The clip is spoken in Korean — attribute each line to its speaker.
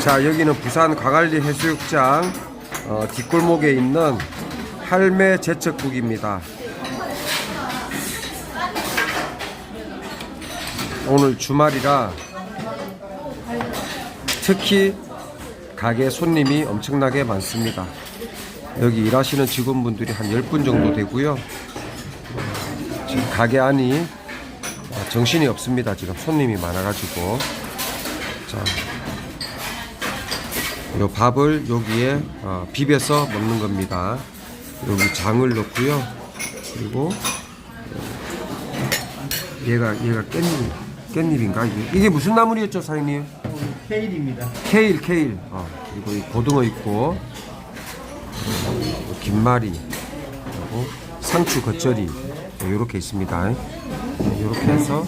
Speaker 1: 자 여기는 부산 광안리 해수욕장 어, 뒷골목에 있는 할매 제철국입니다. 오늘 주말이라 특히 가게 손님이 엄청나게 많습니다. 여기 일하시는 직원분들이 한 10분 정도 되고요. 지금 가게 안이 정신이 없습니다. 지금 손님이 많아가지고. 자, 요 밥을 여기에 어, 비벼서 먹는 겁니다. 여기 장을 넣고요. 그리고 얘가 얘가 깻잎 깻잎인가 이게 이게 무슨 나물이었죠, 사장님?
Speaker 2: 케일입니다.
Speaker 1: 케일 케일. 어, 그리고 이 고등어 있고 어, 김말이 그리고 상추 겉절이 이렇게 있습니다. 이렇게 해서